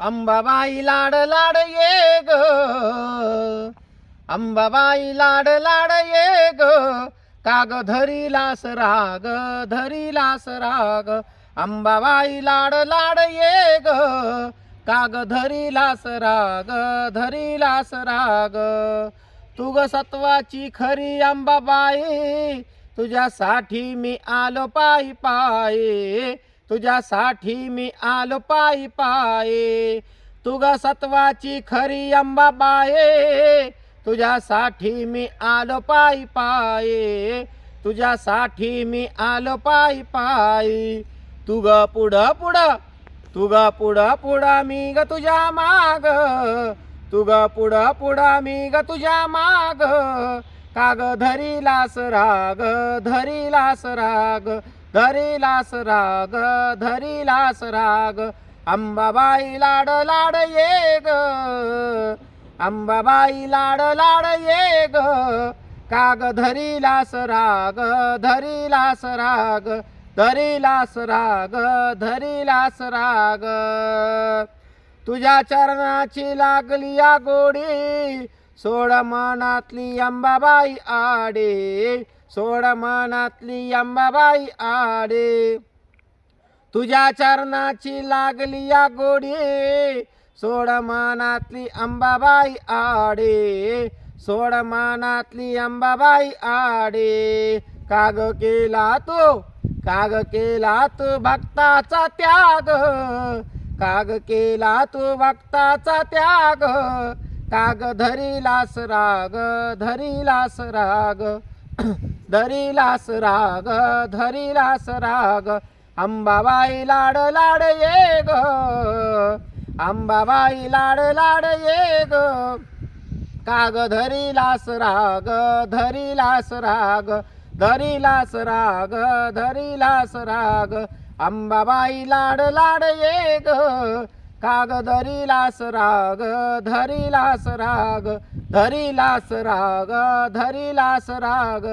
अंबाबाई लाड लाड ये ग. अंबाबाई लाड लाड ये ग. काग धरीलास राग धरीलास राग अंबाबाई लाड लाड ये ग. काग धरीलास राग धरीलास राग तुग सत्वाची खरी अंबाबाई तुझ्यासाठी मी आलो पायी पायी. तुझ्यासाठी मी आलो पायी पाये. तुगा सत्वाची खरी अंबाबाई तुझ्यासाठी मी आलो पायी पाये. तुझ्यासाठी मी आलो पायी पायी. तुग पुढं पुढं तुग पुढं पुढं मी ग तुझ्या माग. तुग पुढं पुढं मी ग तुझ्या माग. काग धरीलास राग धरीलास राग. धरिलास राग धरीलास राग अंबाबाई लाड लाड ये ग अंबाबाई लाड लाड ये ग काग धरीलास राग धरीलास राग धरीलास राग धरीलास राग. तुझ्या चरणाची लागली या गोडी सोड मनातली अंबाबाई आडे. सोड मनातली अंबाबाई आडे. तुझ्या चरणाची लागली या गोडी. सोड मनातली अंबाबाई आडे. सोड मनातली अंबाबाई आडे. काग केला तो काग केला तो भक्ताचा त्याग. काग केला तू भक्ताचा त्याग. काग धरीलास राग धरीलास राग. धरीलास राग धरीलास राग अंबाबाई लाड लाड ये ग अंबाबाई लाड लाड ये ग काग धरीलास राग धरीलास राग धरीलास राग धरीलास राग अंबाबाई लाड लाड ये ग काग धरिलास राग धरिलास राग धरिलास राग धरिलास राग.